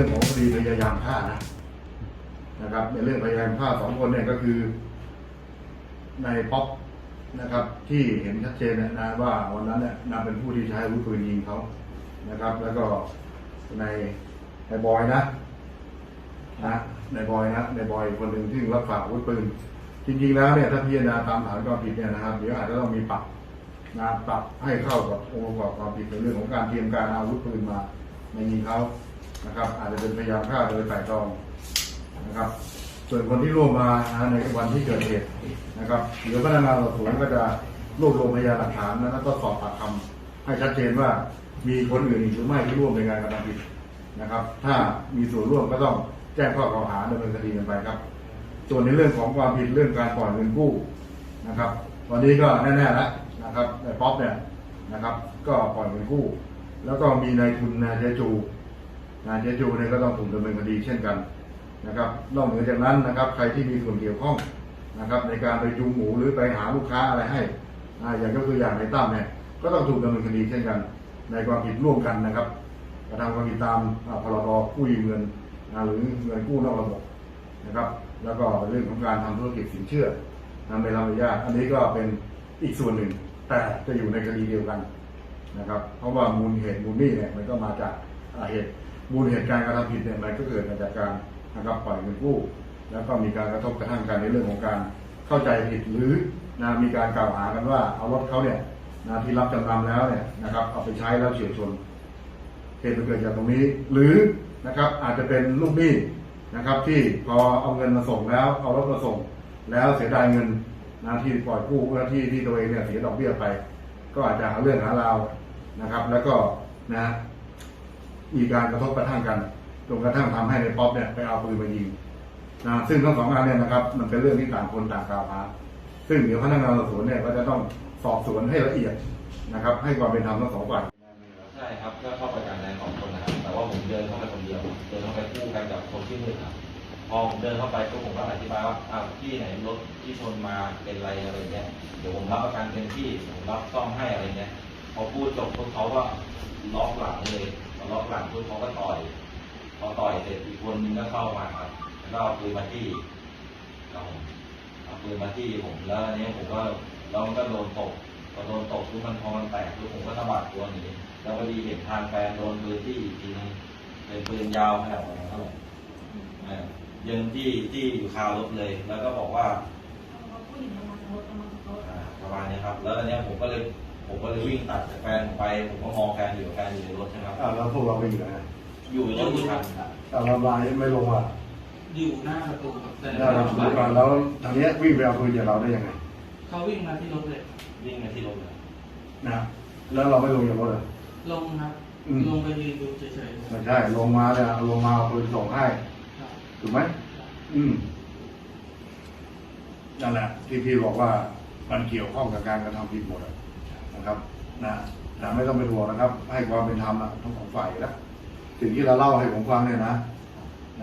ื่องของคดีพยายามฆ่านะนะครับ ในเรื่องพยายามฆ่าสองคนเนี่ยก็คือในป๊อปนะครับ ที่เห็นชัดเจนนะว่าวันนั้นเนี่ยนาเป็นผู้ที่ใช้อาวุธปืนยิงเขานะครับ แล้วก็ในในบอยนะนะในบอยนะในบอยคนหนึ่งที่รับฝากอาวุธปืนจริงๆแล้วเนี่ยถ้าพิจารณาตามฐานความผิดเนี่ยนะครับเดี๋ยวอาจจะต้องมีปรับนะปรับให้เข้ากับองค์ประกอบความผิดในเรื่องของการเตรียมการเอาอาวุธปืนมาในยิงเขา นะครับ อาจจะเป็นพยายามฆ่าโดยไตร่ตรองนะครับ ส่วนคนที่ร่วมมาในวันที่เกิดเหตุนะครับเดี๋ยวพนักงานสอบสวนก็จะรวบรวมพยานหลักฐานแล้วก็สอบปากคำให้ชัดเจนว่ามีคนอื่นอีกหรือไม่ที่ร่วมในการกระทำผิดนะครับ ถ้ามีส่วนร่วมก็ต้องแจ้งข้อกล่าวหาดำเนินคดีกันไปครับ ส่วนในเรื่องของความผิดเรื่องการปล่อยเงินกู้นะครับวันนี้ก็แน่ๆแล้วนะครับในป๊อปเนี่ยนะครับ ก็ปล่อยเงินกู้ แล้วก็มีนายทุนนายเจจู นายเจจูเนี่ยก็ต้องถูกดำเนินคดีเช่นกันนะครับนอกเหนือจากนั้นนะครับ ใครที่มีส่วนเกี่ยวข้องนะครับ ในการไปจูงหมูหรือไปหาลูกค้าอะไรให้อ่าอย่างยกตัวอย่างในตั้มเนี่ยก็ต้องถูกดำเนินคดีเช่นกัน ในความผิดร่วมกันนะครับกระทำความผิดตามพรบกู้ยืมเงินอ่าหรือเงินกู้นอกระบบนะครับ แล้วก็เรื่องของการทำธุรกิจสินเชื่อนำไปรับอนุญาตอันนี้ก็เป็นอีกส่วนหนึ่ง แต่จะอยู่ในคดีเดียวกันนะครับ เพราะว่ามูลเหตุมูลนี้เนี่ยมันก็มาจากเหตุ มูลเหตุการกระทำผิดเนี่ยมันก็เกิดมาจากการนะครับปล่อยเงินกู้ แล้วก็มีการกระทบกระทั่งกันในเรื่องของการเข้าใจผิดหรือนะมีการกล่าวหากันว่าเอารถเขาเนี่ยนะที่รับจำนำแล้วเนี่ยนะครับเอาไปใช้แล้วเฉียวชนเหตุมันเกิดจากตรงนี้ หรือนะครับอาจจะเป็นลูกหนี้นะครับ ที่พอเอาเงินมาส่งแล้ว เอารถมาส่ง แล้วเสียดายเงินนะที่ปล่อยกู้เพื่อที่ที่ตัวเองเนี่ยเสียดอกเบี้ยไป ก็อาจจะหาเรื่องหาราวนะครับ แล้วก็นะ มีการกระทบกระทั่งกันจนกระทั่งทำให้ในป๊อปเนี่ยไปเอาปืนมายิงนะซึ่งทั้งสองงานเนี่ยนะครับ มันเป็นเรื่องที่ต่างคนต่างกล่าวหาซึ่งเดี๋ยวพนักงานสอบสวนเนี่ยก็จะต้องสอบสวนให้ละเอียดนะครับ ให้ความเป็นธรรมทั้งสองฝ่ายใช่ครับก็เข้าไปกันในสองคนนะครับแต่ว่าผมเดินเข้าไปคนเดียวเดินเข้าไปคู่กันกับคนที่มืดครับพอผมเดินเข้าไปก็ผมก็อธิบายว่าอ้าวที่ไหนรถที่ชนมาเป็นไรอะไรเงี้ยเดี๋ยวผมรับประกันเต็มที่ผมรับซ่อมให้อะไรเงี้ยพอพูดจบพวกเขาก็ล็อกหลังเลย พอล็อกหลังพวกเขาก็ต่อยพอต่อยเสร็จอีกคนนึงก็เข้ามาครับแล้วก็เอาปืนมาที่เราเอาปืนมาที่ผมแล้วอันนี้ผมก็แล้วมันก็โดนตกพอโดนตกปุ๊บมันพอมันแตกปุ๊บผมก็สะบัดตัวหนีแล้วพอดีเห็นทางแฟนโดนปืนที่อีกทีนึงเป็นปืนยาวขนาดไหนเท่าไหร่อ่ายิงที่ที่อยู่คารถเลย แล้วก็บอกว่าผู้หญิงเอามาทั้งรถเอามาทั้งรถอ่าประมาณนี้ครับ แล้วอันเนี้ยผมก็เลย ผมก็เลยวิ่งตัดจากแฟนผมไป ผมก็มองแฟนอยู่แฟนอยู่ในรถใช่ไหมครับอ่าแล้วพวกเราไปอยู่ไหนอยู่ในรถที่ทันแต่เราลายไม่ลงอะอยู่หน้าประตูครับแต่ได้เราถูกกันแล้วทางเนี้ยวิ่งไปเอาปืนจากเราได้ยังไงเขาวิ่งมาที่รถเลย วิ่งมาที่รถเลยนะแล้วเราไม่ลงจากรถเหรอลงครับ อืม ลงไปยืนดูเฉยๆคไม่รับใช่ลงมาเนี่ยเอาลงมาเอาปืนส่งให้ถูกไหมอืมนั่นแหละที่พี่บอกว่ามันเกี่ยวข้องกับการกระทำผิดหมดอะ นะครับนะแต่ไม่ต้องเป็นห่วงนะครับ ให้ความเป็นธรรมอะทั้งสองฝ่ายแล้วสิ่งที่เราเล่าให้ผมฟังเนี่ยนะ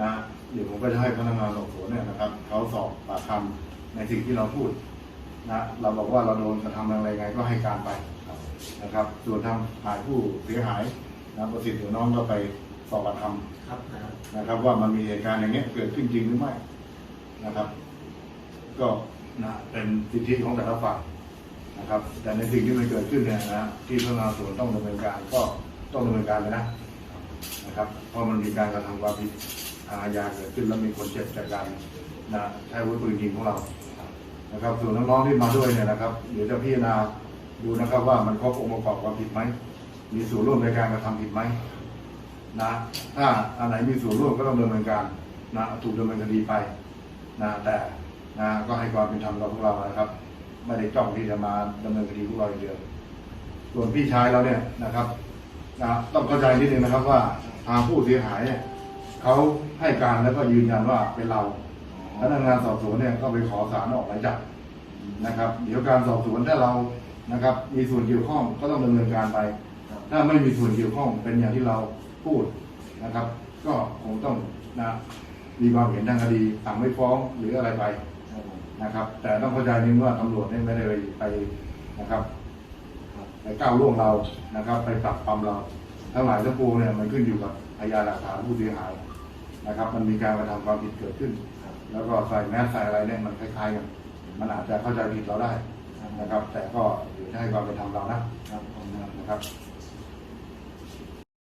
นะเดี๋ยวผมก็จะให้พนักงานสอบสวนเนี่ยนะครับเขาสอบปากคำในสิ่งที่เราพูดนะเราบอกว่าเราโดนกระทำอะไรไงก็ให้การไปนะครับ ส่วนทางฝ่ายผู้เสียหายนะประสิทธิ์หรือน้องก็ไปสอบปากคครับครับำนะครับ ว่ามันมีเหตุการณ์อย่างเงี้ยเกิดขึ้นจริงหรือไม่นะครับ ก็นะเป็นสิทธิของแต่ละฝ่าย นะครับ แต่ในสิ่งที่มันเกิดขึ้นเนี่ยนะที่พนักงานสอบสวนต้องดำเนินการก็ต้องดำเนินการเลยนะนะครับ เพราะมันมีการกระทำความผิดทางอาญาเกิดขึ้นแล้วมีคนเจ็บจากการนะใช้อาวุธปืนยิงของเรานะครับ ส่วนน้องๆที่มาด้วยเนี่ยนะครับ เดี๋ยวจะพิจารณาดูนะครับว่ามันครบองค์ประกอบความผิดไหม มีส่วนร่วมในการกระทำผิดไหมนะ ถ้าอันไหนมีส่วนร่วมก็ต้องดำเนินการนะถูกดำเนินคดีไปนะแต่นะก็ให้ความเป็นธรรมกับพวกเรานะครับ ไม่ได้จ้องที่จะมาดำเนินคดีพวกเราอย่างเดียว ส่วนพี่ชายเราเนี่ยนะครับนะต้องเข้าใจนิดนึงนะครับว่าทางผู้เสียหายเนี่ยเขาให้การแล้วก็ยืนยันว่าเป็นเราพนักงานสอบสวนเนี่ยก็ไปขอสารออกหมายจับนะครับ เดี๋ยวการสอบสวนถ้าเรานะครับ มีส่วนเกี่ยวข้องก็ต้องดำเนินการไป ถ้าไม่มีส่วนเกี่ยวข้องเป็นอย่างที่เราพูดนะครับ ก็คงต้องนะมีความเห็นทางคดีสั่งไม่ฟ้องหรืออะไรไป นะครับ แต่ต้องเข้าใจนึงว่าตำรวจเนี่ยไม่ได้ไปนะครับไปก้าวล่วงเรานะครับ ไปปรับปรำเราทั้งหลายทั้งปวงเนี่ยมันขึ้นอยู่กับพยานหลักฐานผู้เสียหายนะครับ มันมีการกระทำความผิดเกิดขึ้น แล้วก็ใส่แมสใส่อะไรเนี่ยมันคล้ายๆกันมันอาจจะเข้าใจผิดเราได้นะครับ แต่ก็อยู่ให้ความเป็นธรรมเรานะครับนะครับ